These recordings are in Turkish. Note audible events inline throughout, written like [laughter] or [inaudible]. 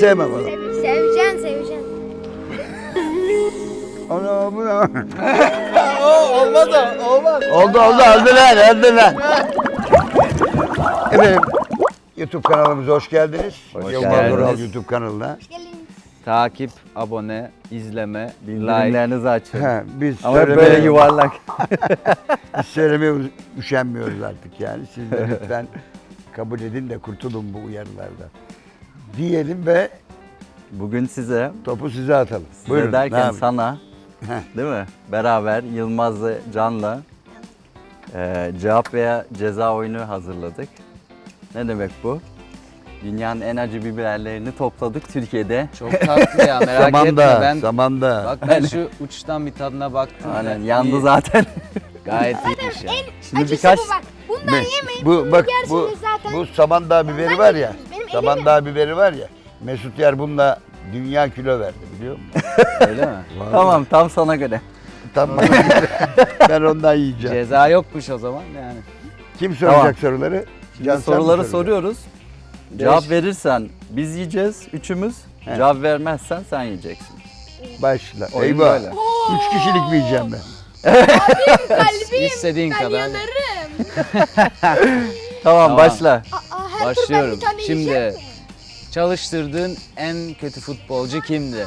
sevmem onu. Sev, seveceksin seveceksin. [laughs] Onu bu ne? [laughs] olmaz o, olmaz. Oldu oldu öldü lan öldü lan. Efendim YouTube kanalımıza hoş geldiniz. Hoş Yılmaz geldiniz. Vural YouTube kanalına. Takip, abone, izleme, like. Bildirimlerinizi açın. Ha, biz Ama söylemeye, böyle yuvarlak. [laughs] biz söylemeye üşenmiyoruz artık yani. Siz de lütfen kabul edin de kurtulun bu uyarılardan. Diyelim ve Bugün size, topu size atalım. size Buyurun. ne derken yapayım? sana, Heh. değil mi? Beraber Yılmaz'la Can'la e, cevap veya ceza oyunu hazırladık. Ne demek bu? Dünyanın en acı biberlerini topladık Türkiye'de. Çok tatlı ya merak etme Samanda, ben. samanda. Bak ben şu uçtan bir tadına baktım. Aynen İyi, yandı zaten. [laughs] Gayet iyiymiş ya. Şimdi Acısı birkaç bu bak. Bundan Me- yemeyin. bu bak bu yersiniz zaten. bu samandağ biberi var ya. Benim Samandağ biberi var ya. Mesut Yer bununla dünya kilo verdi biliyor musun? [laughs] Öyle mi? tamam tam sana göre. Tamam. [laughs] ben ondan yiyeceğim. Ceza yokmuş o zaman yani. Kim soracak Tamam. soruları? Şimdi Can, sen mi soruları soracaksın? soruyoruz. Cevap verirsen biz yiyeceğiz üçümüz. He. Cevap vermezsen sen yiyeceksin. Başla. Oyun Eyvah. böyle. Üç kişilik mi yiyeceğim ben? Kalbim. İstediğin Ben kadar. yanarım. [laughs] Tamam, Tamam. başla. Her tur ben Başlıyorum. bir tane Şimdi yiyeceğim çalıştırdığın en kötü futbolcu kimdi?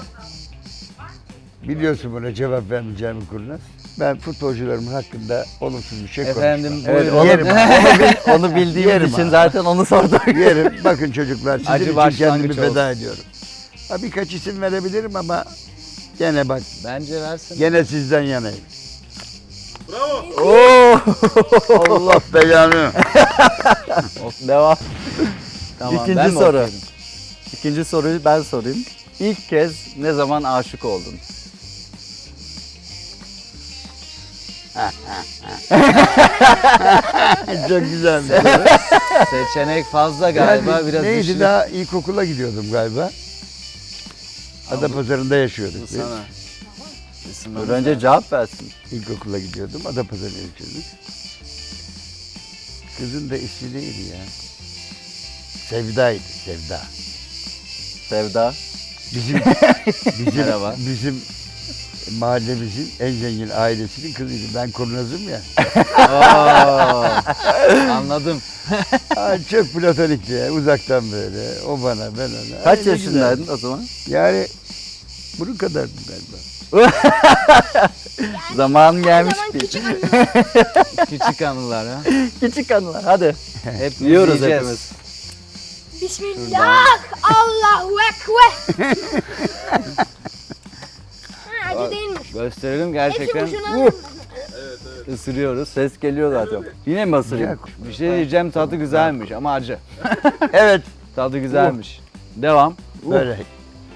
Biliyorsun buna cevap vermeyeceğimi kurnaz. Ben futbolcularımın hakkında olumsuz bir şey Efendim konuşmam. Evet, buyurun. onu, Yerim. [laughs] onu, bil- onu bildiğimiz Yerim için abi. zaten onu sorduk. Yerim. Bakın çocuklar sizin Acı için başlangıç kendimi feda ediyorum. Ha, birkaç isim verebilirim ama gene bak Bence versin. gene sizden yanayım. Oo! [laughs] Allah belanı. [laughs] Devam. Tamam, İkinci ben mi soru. okuyayım? İkinci soruyu ben sorayım. İlk kez ne zaman aşık oldun? [laughs] Çok güzel. Seçenek fazla galiba Yani biraz neydi düşünün. daha ilkokula gidiyordum galiba. Adapazarı'nda yaşıyorduk biz. sana. Dur önce cevap versin. İlkokula gidiyordum. Adapazarı'nda yaşıyorduk. Kızın da ismi neydi ya? Sevda'ydı, Sevda. Sevda. Bizim [laughs] bizim Merhaba. bizim mahallemizin en zengin ailesinin kızıydı. Ben kurnazım ya. Oo, Anladım. Aa, çok platonikti ya. Uzaktan böyle. O bana, ben ona. Kaç yaşındaydın o zaman? Yani bunun kadardım galiba. [laughs] Zaman gelmiş zaman bir. [laughs] küçük anılar ha. Küçük anılar hadi. [laughs] Hep Yiyoruz yiyeceğiz. hepimiz. Bismillah. Allahu Ekber. Ha, acı değilmiş. Gösterelim Hepsi gerçekten. boşuna aldım. Isırıyoruz. Ses geliyor zaten. Yine mi ısırayım? Ya, Bir şey diyeceğim tadı güzelmiş ama acı. Evet, Tadı güzelmiş. Devam. böyle.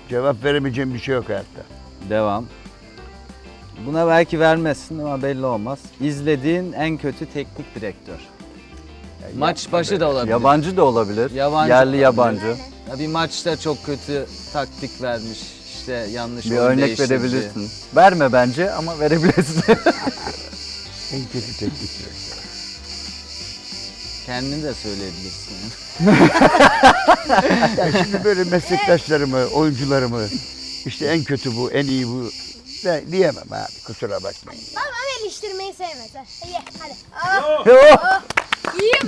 Cevap veremeyeceğim bir şey yok hayatta. Devam. Buna belki vermezsin ama belli olmaz. İzlediğin en kötü teknik direktör. Maç başı da olabilir. Yabancı da olabilir. Yabancı Yerli olabilir. yabancı. Ya bir maçta çok kötü taktik vermiş. İşte yanlış Bir oyun örnek değiştirici. verebilirsin. Verme bence ama verebilirsin. [laughs] En kötü teknik direktör. Kendini de söyleyebilirsin. [laughs] Ya şimdi böyle meslektaşlarımı, oyuncularımı işte en kötü bu, en iyi bu de, diyemem abi kusura bakmayın. Babam eleştirmeyi sevmez. ha. Ye hadi. Aa, yiyeyim.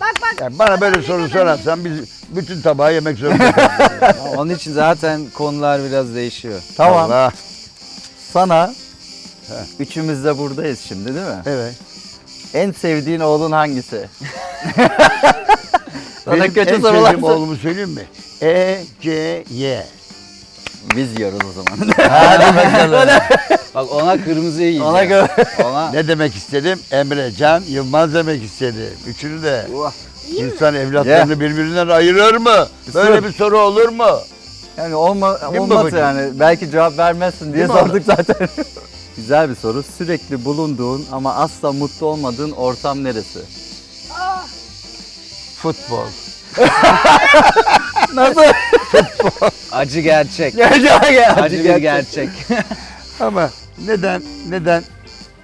Bak bak. Yani bana böyle soru sorarsan biz bütün tabağı yemek zorundayız. [laughs] Onun için zaten konular biraz değişiyor. tamam. Allah. Sana üçümüz de buradayız şimdi değil mi? Evet. En sevdiğin oğlun hangisi? [laughs] Sana Benim kötü en sorular sevdiğim sor- oğlumu söyleyeyim mi? E, C, Y. Biz yiyoruz o zaman. Hadi [laughs] bakalım. Bak ona kırmızı yiyeceğim. Ona göre. Ona ne demek istedim? Emre, Can, Yılmaz demek istedim. Üçünü de. İnsan evlatlarını birbirinden ayırır mı? Böyle bir soru olur mu? Yani olma, Değil mi olmaz babacığım? yani. Belki cevap vermezsin diye Değil mi sorduk zaten. [laughs] Güzel bir soru. Sürekli bulunduğun ama asla mutlu olmadığın ortam neresi? Aa, Futbol. [laughs] Nasıl? [laughs] acı gerçek. Acı acı bir gerçek. [laughs] Ama neden, neden?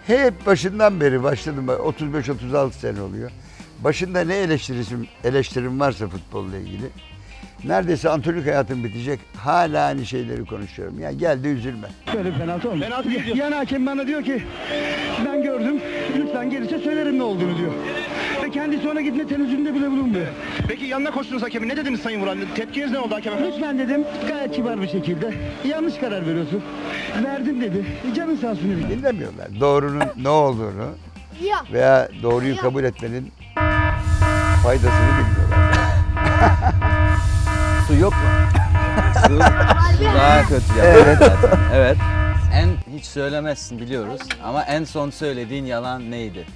Hep başından beri başladım. 35-36 sene oluyor. Başında ne eleştirisim, eleştirim varsa futbolla ilgili Neredeyse antrenörlük hayatım bitecek. Hala aynı şeyleri konuşuyorum. Ya gel de üzülme. Böyle bir penaltı olmuş. Penaltı diyor. Yan hakem bana diyor ki ben gördüm lütfen gelirse söylerim ne olduğunu diyor. Ve kendisi ona gitme tenezzülünde bile bulunmuyor. Peki yanına koştunuz hakemi. Ne dediniz Sayın Vural? Tepkiniz ne oldu hakem efendi? Lütfen dedim gayet kibar bir şekilde. Yanlış karar veriyorsun. Verdim dedi. Canın sağ olsun. Dinlemiyorlar. Doğrunun ne olduğunu Ya. veya doğruyu kabul etmenin faydasını bilmiyorlar. [laughs] Su yok mu? [laughs] Su daha kötü yapıyor evet. zaten. Evet. En hiç söylemezsin biliyoruz ama en son söylediğin yalan neydi?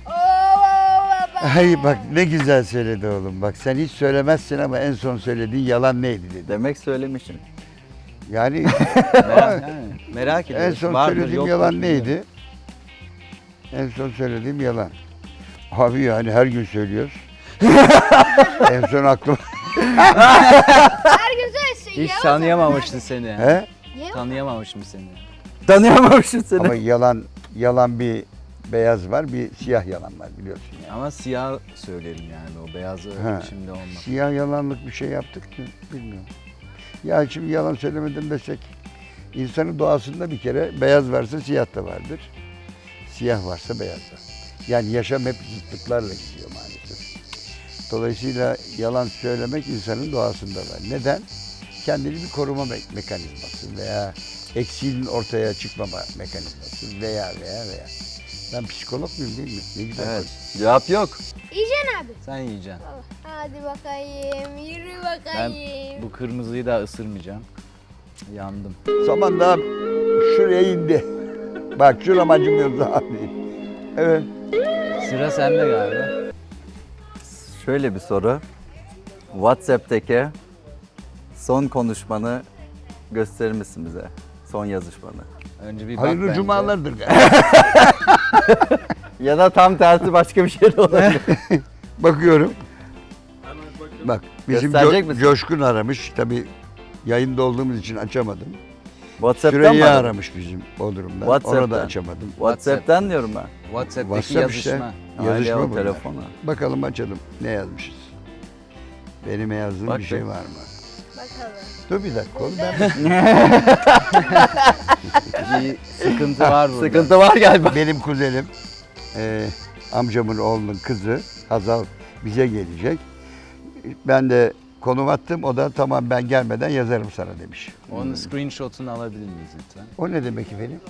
Ay bak ne güzel söyledi oğlum. Bak sen hiç söylemezsin ama en son söylediğin yalan neydi dedi. Demek söylemişim. Yani [laughs] Merak, yani, merak ediyoruz. en son Vardır, söylediğim yoktur yalan bilmiyorum. neydi? En son söylediğim yalan. Abi yani her gün söylüyoruz. [laughs] en son aklım. Her gün söyle. Hiç tanıyamamıştı seni. He? Tanıyamamışım seni. Tanıyamamışım seni. Ama yalan yalan bir beyaz var, bir siyah yalan var biliyorsun yani. Ama siyah söylerim yani o beyazı Ha. şimdi olmaz. Siyah yalanlık bir şey yaptık mı bilmiyorum. Ya şimdi yalan söylemedim desek insanın doğasında bir kere beyaz varsa siyah da vardır. Siyah varsa beyaz var. Yani yaşam hep zıtlıklarla gidiyor maalesef. Dolayısıyla yalan söylemek insanın doğasında var. Neden? Kendini bir koruma me- mekanizması veya eksiğinin ortaya çıkmama mekanizması veya veya veya. Ben psikolog muyum değil mi? Ne güzel Evet. Cevap yok. Yiyeceksin abi. Sen yiyeceksin. Hadi bakayım. Yürü Ben bakayım. bu kırmızıyı da ısırmayacağım. Yandım. Saman daha şuraya indi. Bak şuram acımıyor abi. Evet. Sıra sende galiba. Şöyle bir soru. WhatsApp'taki son konuşmanı gösterir misin bize? Son yazışmanı. Önce bir bak Hayırlı bence. cumalardır galiba. [laughs] Ya da tam tersi başka bir şey de olabilir. [laughs] Bakıyorum. Bak bizim Gösterecek Co- misin? Coşkun aramış. Tabii yayında olduğumuz için açamadım. WhatsApp'tan Süreyya mı? aradın? aramış bizim Bodrum'dan. Onu WhatsApp'tan. da açamadım. WhatsApp'tan diyorum ben. WhatsApp'taki WhatsApp işte. yazışma. Yazışma Hala o bunlar. telefona. Bakalım açalım. Ne yazmışız? Benim yazdığım Bak bir şey var mı? Bakalım. Dur bir dakika oğlum ben [laughs] Bir sıkıntı var burada. Sıkıntı var galiba. Benim kuzenim, e, amcamın oğlunun kızı Hazal bize gelecek. Ben de konum attım. O da tamam ben gelmeden yazarım sana demiş. Onun screenshot'unu alabilir miyiz lütfen? O ne demek efendim?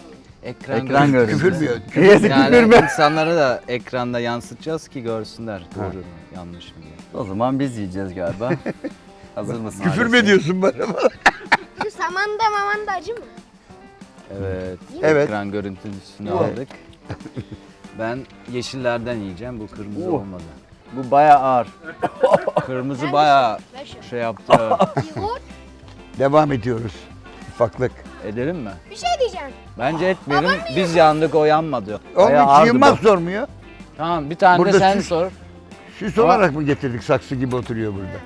Ekran, Ekran görüntüsü. Küfür mü? Küfür Yani insanlara da ekranda yansıtacağız ki görsünler doğru mu yanlış mı diye. O zaman biz yiyeceğiz galiba. [laughs] Hazır mısın? Küfür mü ediyorsun bana? Şu samanda mamanda acı mı? Evet. Evet. Ekran görüntüsünü aldık. Ben yeşillerden yiyeceğim. Bu kırmızı Oh. olmadı. Bu bayağı ağır. Kırmızı bayağı şunu. şey yaptı. Yoğurt. Devam ediyoruz. Ufaklık. Edelim mi? Bir şey diyeceğim. Bence etmeyelim. Biz yandık o yanmadı. Bayağı hiç ağırdı yığmaz bu. sormuyor. Tamam bir tane Burada de sen süs- sor. Süs olarak mı getirdik saksı gibi oturuyor burada?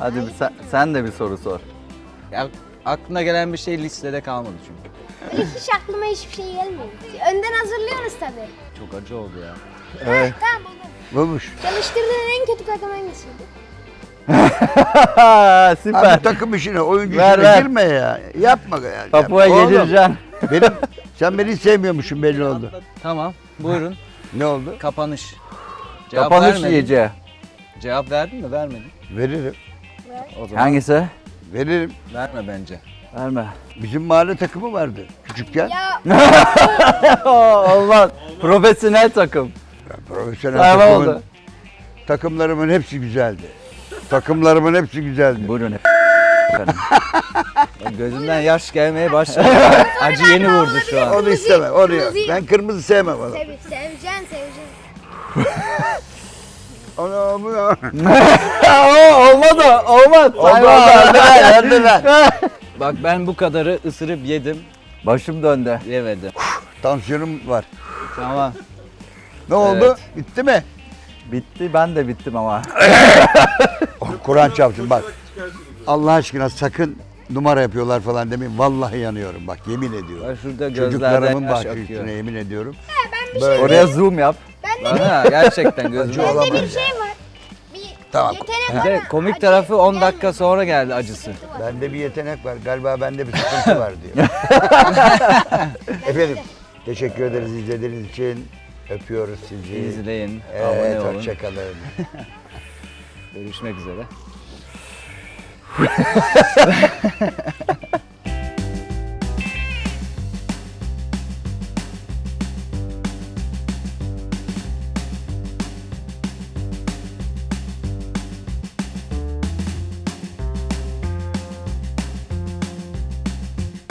Hadi bir sen, sen de bir soru sor. Ya, aklına gelen bir şey listede kalmadı çünkü. Hiç aklıma hiçbir şey gelmiyor. Önden hazırlıyorsunuz tabii. Çok acı oldu ya. Evet. Tamam buldum. Bulmuş. Çalıştırdığın en kötü takım hangisiydi? [laughs] Süper. Abi takım işine, oyuncu Ver, işine ver. girme ya. Yapma ya. Tapuya Oğlum, gelireceksin. Benim, sen beni hiç sevmiyormuşsun belli oldu. Tamam buyurun Ne oldu? kapanış. Cevap Kapanış vermedin. yiyeceği. Cevap verdin mi? Vermedin. Veririm. O zaman Hangisi? Veririm. verme bence. Verme. Bizim mahalle takımı vardı küçükken. Ya [laughs] Olmaz. Profesyonel takım. Profesyonel Sayma takımın, oldu. takımlarımın hepsi güzeldi. Takımlarımın hepsi güzeldi. Buyurun. Ya Gözümden yaş gelmeye başladı. Acı yeni vurdu şu an. Onu istemem. Onu yok. kırmızı- Ben kırmızı sevmem sev, seveceksin seveceksin. Bu ya. [laughs] Olmadı. Olmaz. Oldu. [laughs] Bak ben bu kadarı ısırıp yedim. Başım döndü. Yemedim. Tansiyonum var. Tamam. Ne oldu? Bitti mi? Bitti. Ben de bittim ama. [laughs] Oh, Kur'an çarpsın bak. Allah aşkına sakın numara yapıyorlar falan demeyin. Vallahi yanıyorum bak yemin ediyorum. Bak şurada Çocuklarımın yaş akıyor. üstüne yemin ediyorum. Bir Böyle. şey Oraya zoom yap. Ben de, Bana gerçekten gözümden Acı olan- bende bir şey var. Bir Tamam. Yetenek Bir de komik acı tarafı 10 gelmiyor. dakika sonra geldi acısı. Bende bir yetenek var. Galiba bende bir sıkıntı var diyor. [laughs] Efendim teşekkür ederiz izlediğiniz için. Öpüyoruz sizi. İzleyin, Evet abone olun. hoşçakalın. Görüşmek üzere. [laughs]